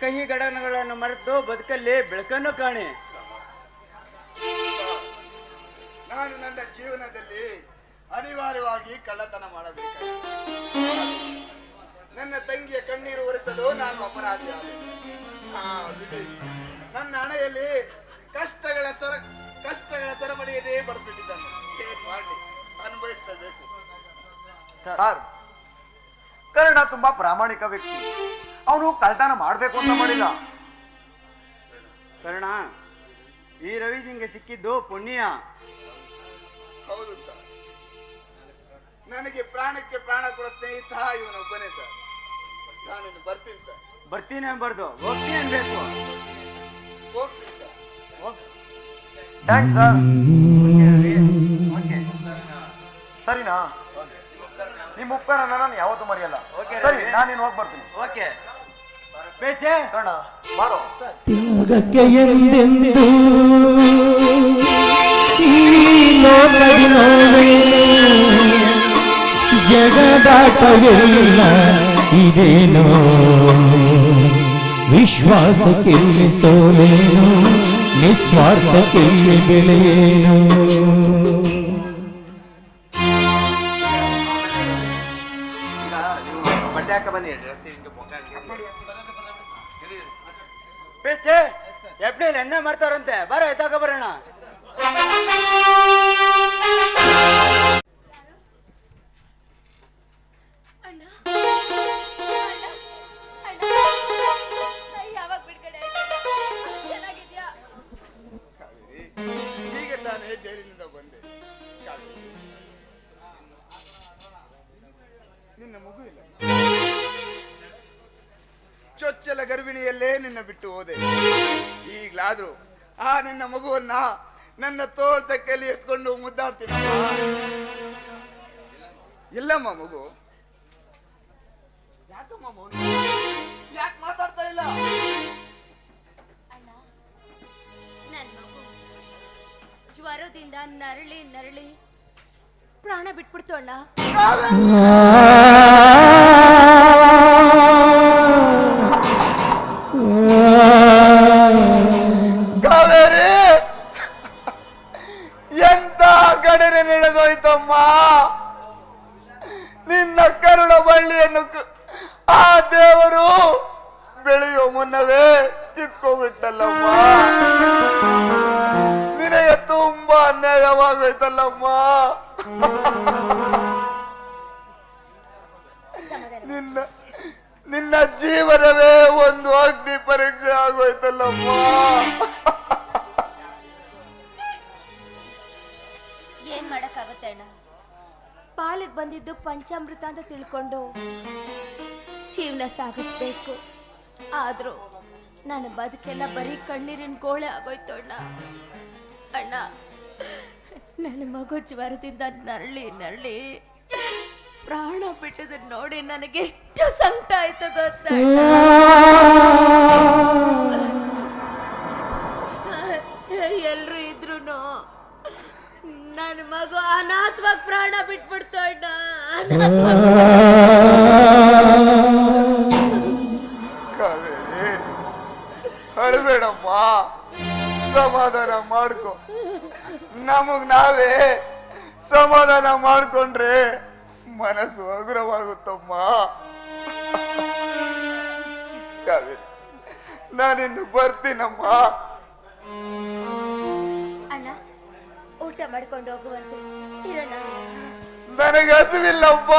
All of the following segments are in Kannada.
ಕಹಿ ಗಡನಗಳನ್ನು ಮರೆತು ಬದುಕಲ್ಲಿ ಬೆಳಕನ್ನು ಕಾಣಿ. ನಾನು ನನ್ನ ಜೀವನದಲ್ಲಿ ಅನಿವಾರ್ಯವಾಗಿ ಕಳ್ಳತನ ಮಾಡಬೇಕು ನನ್ನ ತಂಗಿಯ ಕಣ್ಣೀರು ಒರೆಸಲು ನಾನು ಅಪರಾಧಿ. ನನ್ನ ಹಣೆಯಲ್ಲಿ ಕಷ್ಟಗಳ ಸರ ಕಷ್ಟಗಳ ಸರಪಳಿಯನ್ನೇ ಬರೆದ್ಬಿಟ್ಟಿದ್ದಾನೆ. ಏನ್ ಮಾಡಿ ಅನುಭವಿಸಲೇಬೇಕು. ಸರ್ ಕರ್ಣ ತುಂಬಾ ಪ್ರಾಮಾಣಿಕ ವ್ಯಕ್ತಿ. ಅವನು ಕಳ್ತನ ಮಾಡ್ಬೇಕು ಅಂತ ಮಾಡಿಲ್ಲ ಕರ್ಣ ಈ ರವಿ ನಿಂಗೆ ಸಿಕ್ಕಿದ್ದು ಪುಣ್ಯ. ಹೌದು ಸರ್. ನನಗೆ ಪ್ರಾಣಕ್ಕೆ ಪ್ರಾಣ ಕೊಡೋ ಸ್ನೇಹಿತ ಇವನೊಬ್ಬನೇ ಸರ್. ನಾನು ಬರ್ತೀನಿ ಸರ್. ಬರ್ತೀನಿ ಅನ್ಬಾರ್ದು ಹೋಗ್ತೀನಿ ಅನ್ಬೇಕು. ಹೋಗ್ತೀನಿ ಸರ್. ಹೋಗ್. Thanks sir okay. ಸರಿನಾ? ನಿಮ್ಮ ಉಪಕಾರನ ನಾನು ಯಾವತ್ತೂ ಮರೆಯಲ್ಲ. ಸರಿ ನಾನು ನೀನು ಹೋಗಿ ಬರ್ತೀನಿ. ಓಕೆ ಬೇಸೆ? ಕರ್ಣ ಬಾರೋ ತ್ಯಾಗಕ್ಕೆ ಎಂದೆಂದು ಈ ಲೋಕವಿನೋವೇನು ಜಗದಾಟವೆಲ್ಲ ಇದೇನೋ? ವಿಶ್ವಾಸಕ್ಕೆ ಸೋಲೇನು? ನಿಸ್ವಾರ್ಥಕ್ಕೆ ಬೆಳೆಯೇನು ಹಾಕ ಬನ್ನಿ. ಎಪ್ರಿಲ್ ಎಣ್ಣೆ ಮಾಡ್ತಾರಂತೆ ಬರ ಎತ್ತಾಕ ಬರೋಣ? ಹೀಗೆ ತಾನೇ ಜೈಲಿನಿಂದ ಬಂದೆ. ನಿನ್ನ ಮಗು ಇಲ್ಲ. ಚೊಚ್ಚಲ ಗರ್ಭಿಣಿಯಲ್ಲೇ ನಿನ್ನ ಬಿಟ್ಟು ಹೋದೆ. ಈಗ್ಲಾದ್ರೂ ಆ ನಿನ್ನ ಮಗುವನ್ನ ನನ್ನ ತೋಳ್ ತಕ್ಕಲ್ಲಿ ಎತ್ಕೊಂಡು ಮುದ್ದಾಡ್ತೀನಿ. ಇಲ್ಲಮ್ಮ ಮಗು. ಯಾಕಮ್ಮ ಮೌನ ಯಾಕೆ ಮಾತಾಡ್ತಾ ಇಲ್ಲ? ಜ್ವರದಿಂದ ನರಳಿ ನರಳಿ ಪ್ರಾಣ ಬಿಟ್ಬಿಡ್ತು ಅಣ್ಣ. ಮುನ್ನವೇ ಕಿತ್ಕೊಂಡ್ಬಿಟ್ಟಲ್ಲಮ್ಮ ನಿನಗೆ ತುಂಬಾ ಅನ್ಯಾಯವಾಗೋಯ್ತಲ್ಲಮ್ಮ. ನಿನ್ನ ನಿನ್ನ ಜೀವನವೇ ಒಂದು ಅಗ್ನಿ ಪರೀಕ್ಷೆ ಆಗೋಯ್ತಲ್ಲಮ್ಮ. ಏನ್ ಮಾಡಕ್ಕಾಗುತ್ತೆ ಅಣ್ಣ? ಪಾಲಿಗೆ ಬಂದಿದ್ದು ಪಂಚಾಮೃತ ಅಂತ ತಿಳ್ಕೊಂಡು ಜೀವನ ಸಾಗಿಸ್ಬೇಕು. ಆದ್ರೂ ನನ್ನ ಬದುಕೆಲ್ಲ ಬರೀ ಕಣ್ಣೀರಿನ ಗೋಳೆ ಆಗೋಯ್ತು ಅಣ್ಣ. ಅಣ್ಣ, ನನ್ನ ಮಗು ಜ್ವರದಿಂದ ನರಳಿ ನರಳಿ ಪ್ರಾಣ ಬಿಟ್ಟದನ್ನ ನೋಡಿ ನನಗೆಷ್ಟು ಸಂಕಟ ಆಯ್ತು ಗೊತ್ತ ಎಲ್ಲರೂ ಇದ್ರು ನನ್ನ ಮಗು ಅನಾಥವಾಗಿ ಪ್ರಾಣ ಬಿಟ್ಬಿಡ್ತು ಅಣ್ಣ ನಮಗ್ ನಾವೇ ಸಮಾಧಾನ ಮಾಡ್ಕೊಂಡ್ರೆ ಮನಸ್ಸು ಹಗುರವಾಗುತ್ತಮ್ಮ. ಕಾವೇರಿ ನಾನಿನ್ನು ಬರ್ತೀನಮ್ಮ. ಅಣ್ಣ ಊಟ ಮಾಡ್ಕೊಂಡು ಹೋಗುವಂತೆ. ಇರೋಣ. ನನಗೆ ಹಸುವಿಲ್ಲಪ್ಪ.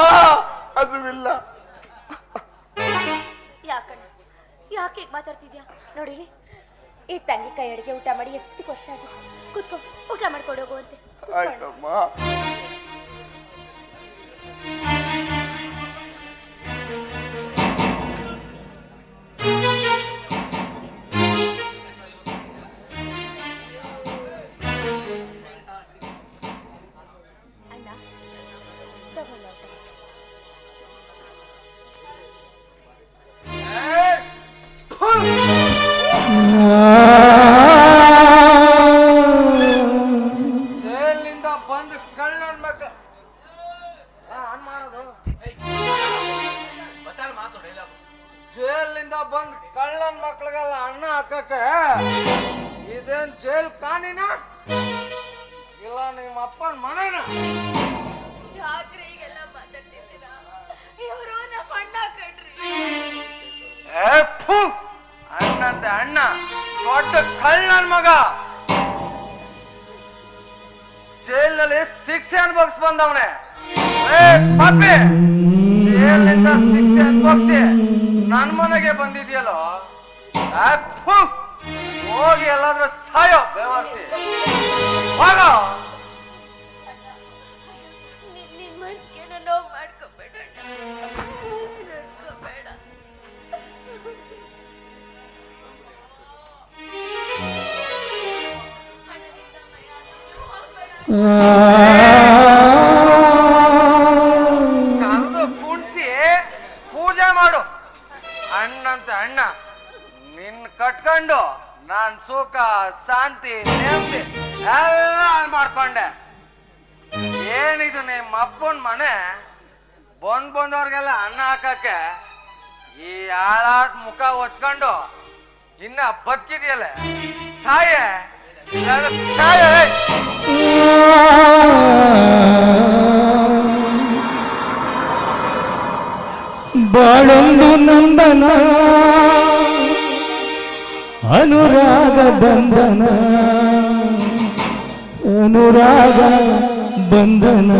ಹಸುವಿಲ್ಲ. ಯಾಕಣ್ಣ ಯಾಕೆ ಮಾತಾಡ್ತಿದ್ಯಾ? ನೋಡಿಲಿ ಈ ತಂಗಿ ಕೈ ಅಡಿಗೆ ಊಟ ಮಾಡಿ ಎಷ್ಟು ವರ್ಷ ಆಗಿದೆ? ಕೂತ್ಕೋ ಊಟ ಮಾಡ್ಕೊಂಡು ಹೋಗುವಂತೆ. ಆಯ್ತಮ್ಮ. ಕಾಣಿನ ಇಲ್ಲ ನಿಮ್ಮ ಅಪ್ಪನ ಮನೆನ? ಯಾಕ್ರಿ ಈಗೆಲ್ಲ ಮಾತಾಡ್ತಿದ್ದೀರಾ? ಇವರು ನಮ್ಮ ಅಣ್ಣ ಕಣ್ರಿ. ಏ ಫು! ಅಣ್ಣಂತೆ ಅಣ್ಣ ದೊಡ್ಡ ಕಳ್ ನನ್ ಮಗ. ಜೈಲ್ನಲ್ಲಿ ಶಿಕ್ಷೆ ಅನ್ಭವಿಸ್ ಬಂದವನೆ. ಏ ಪಾಪಿ ಜೈಲಿನಿಂದ ಶಿಕ್ಷೆ ಅನ್ಭವಿಸಿ ನನ್ ಮನೆಗೆ ಬಂದಿದ್ಯಲ್ಲೋ? ಫು! ಹೋಗಿ ಎಲ್ಲಾದ್ರೂ ಸಾಯೋ ವ್ಯವಸ್ಥೆ ಹೋಗೋ! ನಿನ್ ನಿನ್ ಮನ್ಸ್ಗೇನೋ ನೋವು ಮಾಡ್ಕೋಬೇಡ ನಡ್ಕೋಬೇಡ ಕರೆದು ಕುಣ್ಸಿ ಪೂಜೆ ಮಾಡು. ಅಣ್ಣಂತ ಅಣ್ಣ. ಕಟ್ಕೊಂಡು ನಾನ್ ಸುಖ, ಶಾಂತಿ, ನೆಮ್ಮದಿ ಎಲ್ಲ ಮಾಡ್ಕೊಂಡೆ. ಏನಿದು ನಿಮ್ಮ ಅಪ್ಪನ ಮನೆ? ಬಂದ್ ಬಂದವ್ರಿಗೆಲ್ಲ ಅನ್ನ ಹಾಕಕ್ಕೆ ಈ ಹಾಳಾದ ಮುಖ ಒತ್ಕೊಂಡು ಇನ್ನ ಬದುಕಿದೆಯಲ್ಲ? ಸಾಯ ಸಾಯೆ. ಬಾಳೊಂದು ನಂದನ ಅನುರಾಗ ಬಂಧನ. ಅನುರಾಗ ಬಂಧನ.